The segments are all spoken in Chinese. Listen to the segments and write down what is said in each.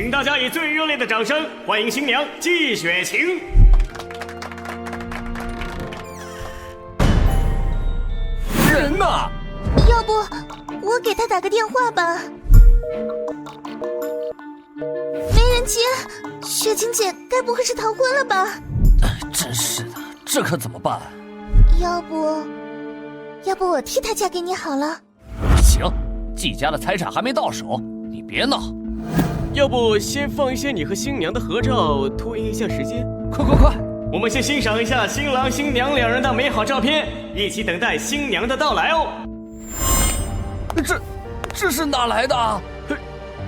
请大家以最热烈的掌声欢迎新娘季雪晴。人呢？要不我给他打个电话吧。没人接，雪晴姐该不会是逃婚了吧？真是的，这可怎么办？要不，要不我替她嫁给你好了。行，季家的财产还没到手，你别闹。要不先放一些你和新娘的合照，拖延一下时间。快快快！我们先欣赏一下新郎新娘两人的美好照片，一起等待新娘的到来哦。这，这是哪来的？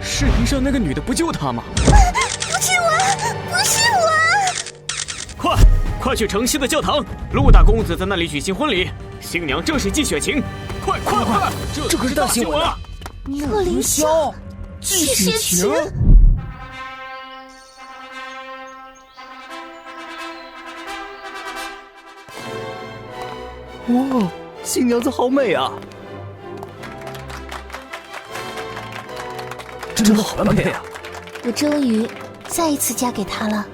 视频上那个女的不就她吗？不是我，不是我！快，快去城西的教堂，陆大公子在那里举行婚礼，新娘正是季雪晴。快快快！这可是大新闻啊！贺凌霄，季雪晴。哇，新娘子好美啊！真的好般配啊！我终于再一次嫁给他了，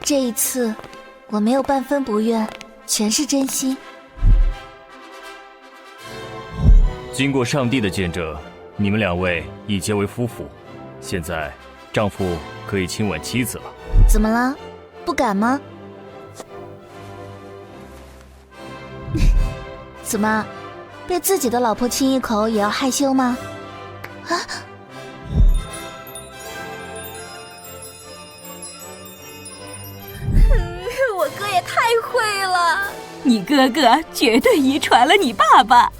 这一次我没有半分不愿，全是真心。经过上帝的见证，你们两位已结为夫妇，现在丈夫可以亲吻妻子了。怎么了？不敢吗？怎么，被自己的老婆亲一口也要害羞吗？啊！我哥也太会了，你哥哥绝对遗传了你爸爸。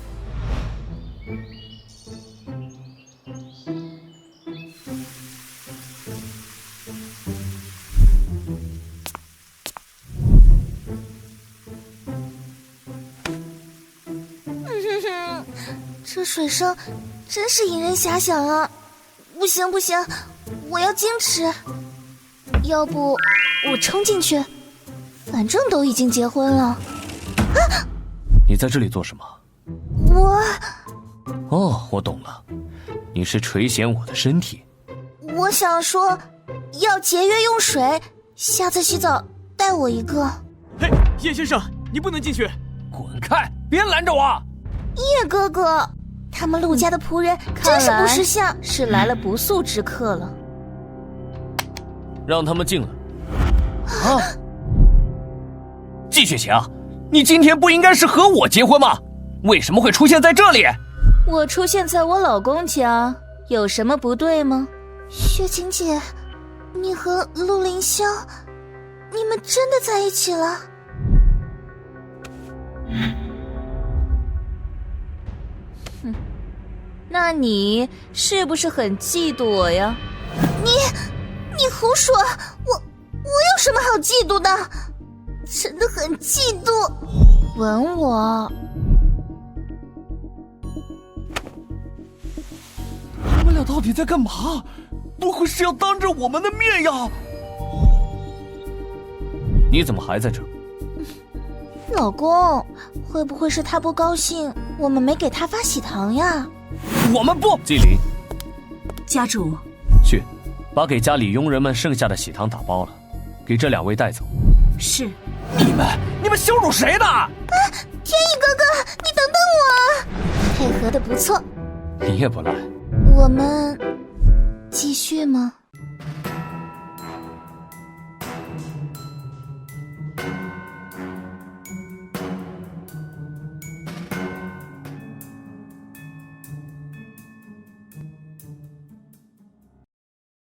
这水声真是引人遐想啊！不行不行，我要矜持。要不我冲进去，反正都已经结婚了。啊！你在这里做什么？我……哦，我懂了，你是垂涎我的身体。我想说，要节约用水，下次洗澡带我一个。嘿，叶先生，你不能进去！滚开！别拦着我！叶哥哥，他们陆家的仆人真是不识相，是来了不速之客了。让他们进来。啊！季雪晴，你今天不应该是和我结婚吗？为什么会出现在这里？我出现在我老公家，有什么不对吗？雪晴姐，你和陆凌霄，你们真的在一起了？哼，那你是不是很嫉妒我呀？你，你胡说！我，我有什么好嫉妒的？真的很嫉妒。吻我。他们俩到底在干嘛？不会是要当着我们的面呀？你怎么还在这？老公，会不会是他不高兴，我们没给他发喜糖呀？我们不。纪灵，家主，去，把给家里佣人们剩下的喜糖打包了，给这两位带走。是。你们，你们羞辱谁呢？啊，天意哥哥，你等等我！配合的不错。你也不赖。我们继续吗？